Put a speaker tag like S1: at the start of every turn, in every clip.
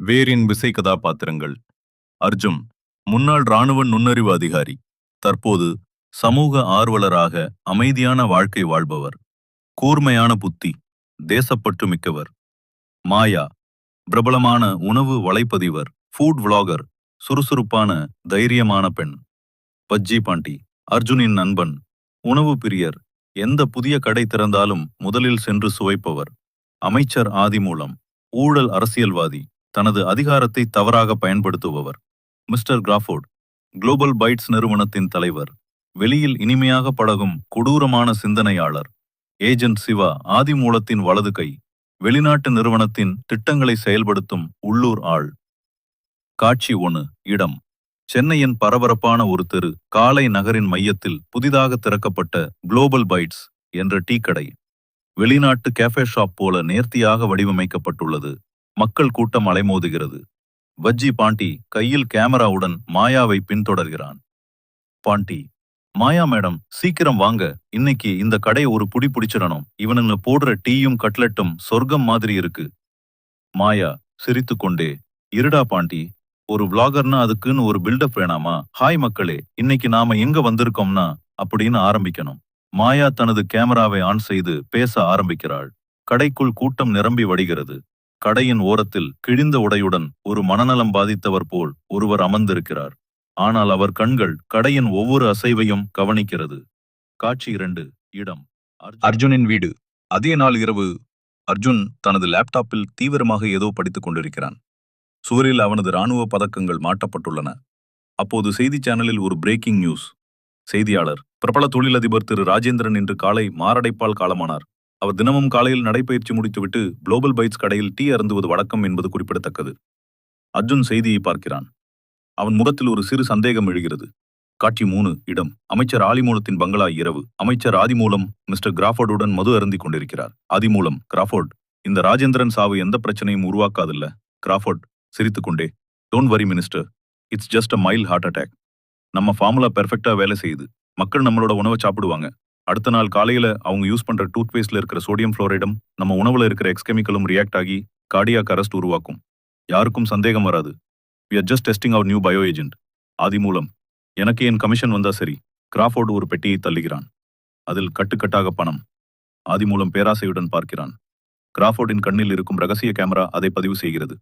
S1: வேரின் விசை கதாபாத்திரங்கள். அர்ஜுன் முன்னாள் இராணுவ நுண்ணறிவு அதிகாரி. தற்போது சமூக ஆர்வலராக அமைதியான வாழ்க்கை வாழ்பவர். கூர்மையான புத்தி தேசப்பற்று மிக்கவர். மாயா பிரபலமான உணவு வலைப்பதிவர் ஃபுட் vlogger சுறுசுறுப்பான தைரியமான பெண். பஜ்ஜி பாண்டி அர்ஜுனின் நண்பன் உணவு பிரியர் எந்த புதிய கடை திறந்தாலும் முதலில் சென்று சுவைப்பவர். அமைச்சர் ஆதிமூலம் ஊழல் அரசியல்வாதி. தனது அதிகாரத்தை தவறாக பயன்படுத்துபவர். மிஸ்டர் கிராஃபோர்ட் குளோபல் பைட்ஸ் நிறுவனத்தின் தலைவர் வெளியில் இனிமையாக பழகும் கொடூரமான சிந்தனையாளர் ஏஜென்ட் சிவா ஆதிமூலத்தின் வலது கை வெளிநாட்டு நிறுவனத்தின் திட்டங்களை செயல்படுத்தும் உள்ளூர் ஆள். காட்சி ஒன்று இடம். சென்னையின் பரபரப்பான ஒரு தெரு காலை நகரின் மையத்தில் புதிதாக திறக்கப்பட்ட குளோபல் பைட்ஸ் என்ற டீ கடை. வெளிநாட்டு கேஃபே ஷாப் போல நேர்த்தியாக வடிவமைக்கப்பட்டுள்ளது. மக்கள் கூட்டம் அலைமோதுகிறது. வஜ்ஜி பாண்டி கையில் கேமராவுடன் மாயாவை பின்தொடர்கிறான். பாண்டி மாயா மேடம் சீக்கிரம் வாங்க. இன்னைக்கு இந்த கடையை ஒரு புடி பிடிச்சிடணும். இவனுங்க போடுற டீயும் கட்லெட்டும் சொர்க்கம் மாதிரி இருக்கு. மாயா சிரித்துக்கொண்டே இருடா பாண்டி ஒரு விளாகர்னா அதுக்குன்னு ஒரு பில்டப் வேணாமா? ஹாய் மக்களே இன்னைக்கு நாம எங்க வந்திருக்கோம்னா? அப்படின்னு ஆரம்பிக்கணும். மாயா தனது கேமராவை ஆன் செய்து பேச ஆரம்பிக்கிறாள். கடைக்குள் கூட்டம் நிரம்பி வடிகிறது. கடையின் ஓரத்தில் கிழிந்த உடையுடன் ஒரு மனநலம் பாதித்தவர் போல் ஒருவர் அமர்ந்திருக்கிறார். ஆனால் அவர் கண்கள் கடையின் ஒவ்வொரு அசைவையும் கவனிக்கிறது. காட்சி இரண்டு இடம். அர்ஜுனின் வீடு. அதே நாள் இரவு அர்ஜுன் தனது லேப்டாப்பில் தீவிரமாக ஏதோ படித்துக் கொண்டிருக்கிறான். சுவரில் அவனது இராணுவ பதக்கங்கள் மாட்டப்பட்டுள்ளன. அப்போது செய்தி சேனலில் ஒரு பிரேக்கிங் நியூஸ் செய்தியாளர் பிரபல தொழிலதிபர் திரு ராஜேந்திரன் இன்று காலை மாரடைப்பால் காலமானார். அவர் தினமும் காலையில் நடைபயிற்சி முடித்துவிட்டு குளோபல் பைட்ஸ் கடையில் டீ அருந்துவது வழக்கம் என்பது குறிப்பிடத்தக்கது. அர்ஜுன் செய்தியை பார்க்கிறான். அவன் முகத்தில் ஒரு சிறு சந்தேகம் எழுகிறது. காட்சி மூணு இடம். அமைச்சர் ஆலிமூலத்தின் பங்களா இரவு. அமைச்சர் ஆதிமூலம் மிஸ்டர் கிராஃபோர்டுடன் மது அருந்திக் கொண்டிருக்கிறார். ஆதிமூலம் கிராஃபோர்ட் இந்த ராஜேந்திரன் சாவு எந்த பிரச்சனையும் உருவாக்காதில்ல. கிராஃபோர்ட் சிரித்துக்கொண்டே don't worry minister it's just a mild heart attack நம்ம ஃபார்முலா பெர்ஃபெக்ட்டா வேலை செய்யுது. மக்கள் நம்மளோட உணவை சாப்பிடுவாங்க. அடுத்த நாள் காலையில அவங்க யூஸ் பண்ற டூத்பேஸ்ட்ல இருக்கிற சோடியம் ஃப்ளோரைடும் நம்ம உணவுல இருக்கிற எக்ஸ்கெமிக்கலும் ரியாக்ட் ஆகி கார்டியாக் அரஸ்ட் உருவாக்கும். யாருக்கும் சந்தேகம் வராது. We are just testing our new bio agent Aadi மூலம். எனக்கு என் கமிஷன் வந்தா சரி. கிராஃபோர்டு ஒரு பெட்டியை தள்ளுகிறான். அதில் கட்டுக்கட்டாக பணம். ஆதி மூலம் பேராசையுடன் பார்க்கிறான். கிராஃபோர்டின் கண்ணில் இருக்கும் ரகசிய கேமரா அதை பதிவு செய்கிறது.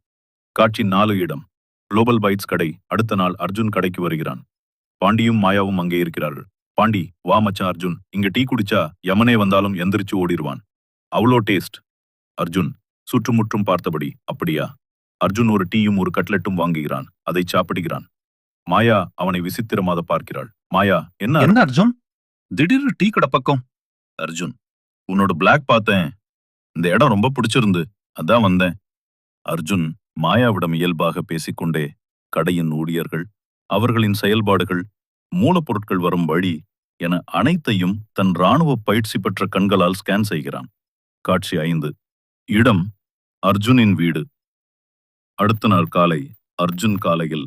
S1: காட்சி நாலு இடம். குளோபல் பைட்ஸ் கடை. அடுத்த நாள் அர்ஜுன் கடைக்கு வருகிறான். பாண்டியும் மாயாவும் அங்கே இருக்கிறார்கள். பாண்டி வா மச்சான் அர்ஜுன். இங்க டீ குடிச்சா யமனே வந்தாலும் எந்திரிச்சு ஓடிடுவான் அவ்வளோ டேஸ்ட். அர்ஜுன் சுற்றுமுற்றும் பார்த்தபடி அப்படியா? அர்ஜுன் ஒரு டீயும் ஒரு கட்லெட்டும் வாங்குகிறான். அதை சாப்பிடுகிறான். மாயா அவனை விசித்திரமாக பார்க்கிறாள். மாயா என்ன
S2: என்ன அர்ஜுன்?
S1: திடீர்னு டீ கடை பக்கம். அர்ஜுன் உன்னோட பிளாக் பார்த்தேன். இந்த இடம் ரொம்ப பிடிச்சிருந்து. அதான் வந்தேன். அர்ஜுன் மாயாவிடம் இயல்பாக பேசிக்கொண்டே கடையின் ஊழியர்கள் அவர்களின் செயல்பாடுகள் மூலப்பொருட்கள் வரும் வழி என அனைத்தையும் தன் ராணுவ பயிற்சி பெற்ற கண்களால் ஸ்கேன் செய்கிறான். காட்சி ஐந்து. இடம் அர்ஜுனின் வீடு. அடுத்த நாள் காலை அர்ஜுன் காலையில்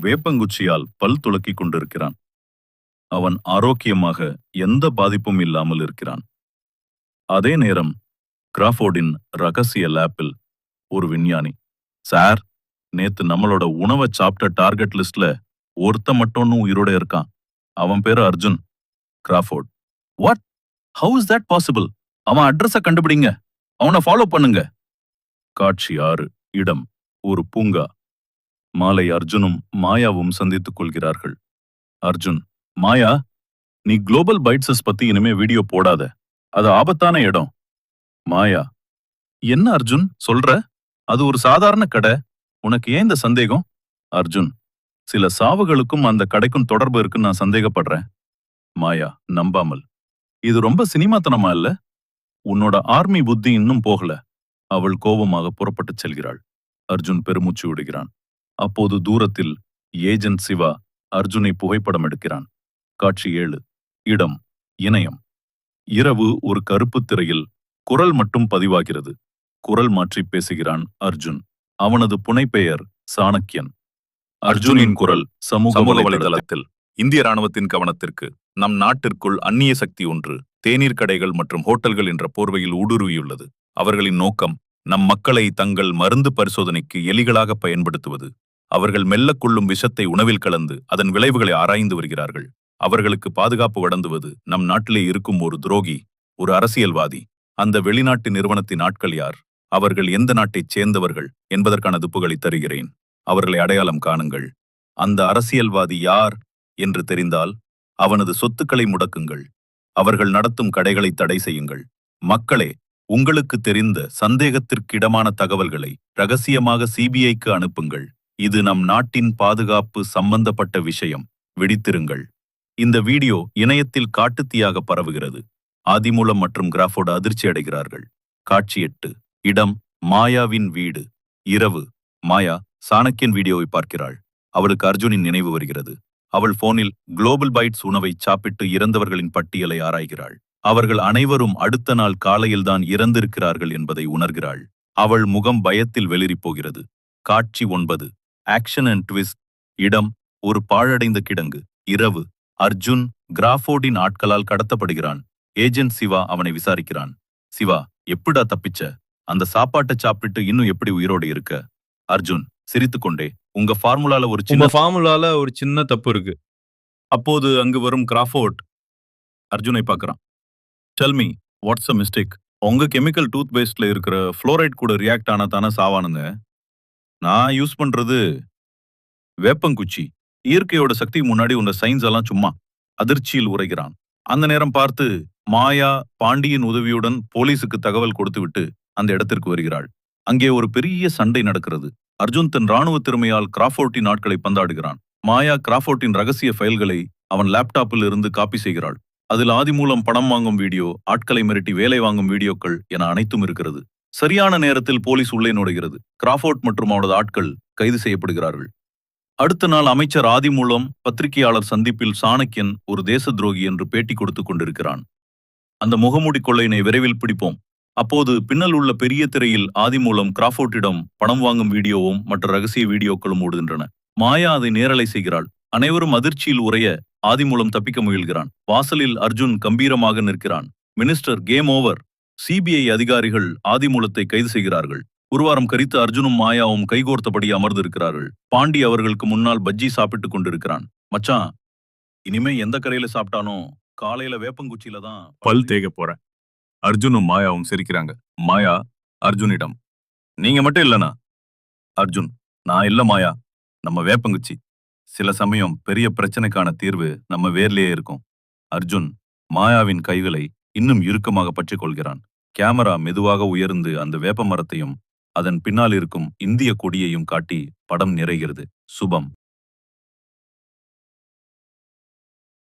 S1: வேப்பங்குச்சியால் பல் துளக்கிக் கொண்டிருக்கிறான். அவன் ஆரோக்கியமாக எந்த பாதிப்பும் இல்லாமல் இருக்கிறான். அதே நேரம் கிராஃபோர்டின் ரகசிய லேப்பில் ஒரு விஞ்ஞானி சார் நேத்து நம்மளோட உணவை சாப்பிட்ட டார்கெட் லிஸ்ட்ல ஒருத்த மட்டும் உயிரோட இருக்கான். அவன் பேரு Arjun. Crawford. What how is that possible அவன் அட்ரஸ கண்டுபிடிங்க. அவனை ஃபாலோ பண்ணுங்க. காட்சி ஆறு இடம் ஒரு பூங்கா. மாலை அர்ஜுனும் மாயாவும் சந்தித்துக் கொள்கிறார்கள். அர்ஜுன் மாயா நீ குளோபல் பைட்ஸஸ் பத்தி இனிமே வீடியோ போடாத. அது ஆபத்தான இடம். மாயா என்ன அர்ஜுன்? சொல்ற? அது ஒரு சாதாரண கடை. உனக்கு ஏன் இந்த சந்தேகம்? அர்ஜுன் சில சாவுகளுக்கும் அந்த கடைக்கும் தொடர்பு இருக்குன்னு நான் சந்தேகப்படுறேன். மாயா நம்பாமல். இது ரொம்ப சினிமாத்தனமா இல்ல? உன்னோட ஆர்மி புத்தி இன்னும் போகல. அவள் கோபமாக புறப்பட்டுச் செல்கிறாள். அர்ஜுன் பெருமூச்சு விடுகிறான். அப்போது தூரத்தில் ஏஜென்ட் சிவா அர்ஜுனை புகைப்படம் எடுக்கிறான். காட்சி ஏழு. இடம் இணையம். இரவு ஒரு கருப்பு திரையில் குரல் மட்டும் பதிவாகிறது. குரல் மாற்றி பேசுகிறான் அர்ஜுன். அவனது புனைப்பெயர் சாணக்கியன். அர்ஜுனின் குரல் சமூக வலைதளத்தில். இந்திய ராணுவத்தின் கவனத்திற்கு நம் நாட்டிற்குள் அந்நிய சக்தி ஒன்று தேநீர் கடைகள் மற்றும் ஹோட்டல்கள் என்ற போர்வையில் ஊடுருவியுள்ளது. அவர்களின் நோக்கம் நம் மக்களை தங்கள் மருந்து பரிசோதனைக்கு எலிகளாக பயன்படுத்துவது. அவர்கள் மெல்லக் கொள்ளும் விஷத்தை உணவில் கலந்து அதன் விளைவுகளை ஆராய்ந்து வருகிறார்கள். அவர்களுக்கு பாதுகாப்பு வழங்குவது நம் நாட்டிலே இருக்கும் ஒரு துரோகி ஒரு அரசியல்வாதி. அந்த வெளிநாட்டு நிறுவனத்தின் ஆட்கள் யார்? அவர்கள் எந்த நாட்டைச் சேர்ந்தவர்கள் என்பதற்கான துப்புகளை தருகிறேன். அவர்களை அடையாளம் காணுங்கள். அந்த அரசியல்வாதி யார் என்று தெரிந்தால் அவனது சொத்துக்களை முடக்குங்கள். அவர்கள் நடத்தும் கடைகளை தடை செய்யுங்கள். மக்களே உங்களுக்கு தெரிந்த சந்தேகத்திற்கிடமான தகவல்களை ரகசியமாக சிபிஐக்கு அனுப்புங்கள். இது நம் நாட்டின் பாதுகாப்பு சம்பந்தப்பட்ட விஷயம். விடித்திருங்கள் இந்த வீடியோ இணையத்தில் காட்டுத்தீயாக பரவுகிறது. ஆதிமூலம் மற்றும் கிராஃபோடு அதிர்ச்சி அடைகிறார்கள். காட்சி எட்டு. இடம் மாயாவின் வீடு. இரவு. மாயா சாணக்கியன் வீடியோவை பார்க்கிறாள். அவளுக்கு அர்ஜுனின் நினைவு வருகிறது. அவள் போனில் குளோபல் பைட்ஸ் உணவை சாப்பிட்டு இறந்தவர்களின் பட்டியலை ஆராய்கிறாள். அவர்கள் அனைவரும் அடுத்த நாள் காலையில்தான் இறந்திருக்கிறார்கள் என்பதை உணர்கிறாள். அவள் முகம் பயத்தில் வெளிரிப்போகிறது காட்சி ஒன்பது. Action and twist. இடம் ஒரு பாழடைந்த கிடங்கு. இரவு. அர்ஜுன் கிராஃபோர்டின் ஆட்களால் கடத்தப்படுகிறான். ஏஜென்ட் சிவா அவனை விசாரிக்கிறான். சிவா எப்படா தப்பிச்ச? அந்த சாப்பாட்டை சாப்பிட்டு இன்னும் எப்படி உயிரோடு இருக்க? அர்ஜுன் சிரித்துக்கொண்டே உங்க ஃபார்முலால ஒரு சின்ன
S2: ஃபார்முலால ஒரு சின்ன தப்பு இருக்கு.
S1: அப்போது அங்கு வரும் கிராஃபோர்ட் அர்ஜுனை பார்க்கறான். Tell me what's a mistake உங்க கெமிக்கல் டூத் பேஸ்ட்ல இருக்கிற ஃப்ளோரைட் கூட ரியாக்ட் ஆன தானே சாவானுங்க. நான் யூஸ் பண்றது வேப்பங்குச்சி. இயற்கையோட சக்தி முன்னாடி உங்க சயின்ஸ் எல்லாம் சும்மா. அதிர்ச்சியில் உரைகிறான். அந்த நேரம் பார்த்து மாயா பாண்டியின் உதவியுடன் போலீஸுக்கு தகவல் கொடுத்துவிட்டு அந்த இடத்திற்கு வருகிறாள். அங்கே ஒரு பெரிய சண்டை நடக்கிறது. அர்ஜுன் தன் ராணுவ திறமையால் கிராஃபோர்ட்டின் ஆட்களை பந்தாடுகிறான். மாயா கிராஃபோர்ட்டின் ரகசிய ஃபைல்களை அவன் லேப்டாப்பில் இருந்து காப்பி செய்கிறாள். அதில் ஆதி மூலம் பணம் வாங்கும் வீடியோ ஆட்களை மிரட்டி வேலை வாங்கும் வீடியோக்கள் என அனைத்தும் இருக்கிறது. சரியான நேரத்தில் போலீஸ் உள்ளே நுழைகிறது. கிராஃபோர்ட் மற்றும் அவனது ஆட்கள் கைது செய்யப்படுகிறார்கள். அடுத்த நாள் அமைச்சர் ஆதி மூலம் பத்திரிகையாளர் சந்திப்பில் சாணக்கியன் ஒரு தேச துரோகி என்று பேட்டி கொடுத்துக் கொண்டிருக்கிறான். அந்த முகமூடி கொள்ளையினை விரைவில் பிடிப்போம். அப்போது பின்னல் உள்ள பெரிய திரையில் ஆதி மூலம் கிராஃபோர்ட்டிடம் பணம் வாங்கும் வீடியோவும் மற்ற ரகசிய வீடியோக்களும் ஓடுகின்றன. மாயா அதை நேரலை செய்கிறாள். அனைவரும் அதிர்ச்சியில் உரைய ஆதி மூலம் தப்பிக்க முயல்கிறான். வாசலில் அர்ஜுன் கம்பீரமாக நிற்கிறான். மினிஸ்டர் கேம் ஓவர் சிபிஐ அதிகாரிகள் ஆதிமூலத்தை கைது செய்கிறார்கள். ஒரு வாரம் கரித்து அர்ஜுனும் மாயாவும் கைகோர்த்தபடி அமர்ந்திருக்கிறார்கள். பாண்டி அவர்களுக்கு முன்னால் பஜ்ஜி சாப்பிட்டுக் கொண்டிருக்கிறான். மச்சான் இனிமே எந்த கரையில சாப்பிட்டானோ காலையில வேப்பங்குச்சியில தான்
S3: பல் தேக போறேன். அர்ஜுனும் மாயாவும் சிரிக்கிறாங்க. மாயா அர்ஜுனிடம்
S1: நீங்க மட்டும் இல்லனா? அர்ஜுன் நான் இல்ல மாயா. நம்ம வேப்பங்குச்சி. சில சமயம் பெரிய பிரச்சனைக்கான தீர்வு நம்ம வேர்லேயே இருக்கும். அர்ஜுன் மாயாவின் கைகளை இன்னும் இறுக்கமாக பற்றிக் கொள்கிறான் கேமரா மெதுவாக உயர்ந்து அந்த வேப்ப மரத்தையும் அதன் பின்னால் இருக்கும் இந்திய கொடியையும் காட்டி படம் நிறைகிறது. சுபம்.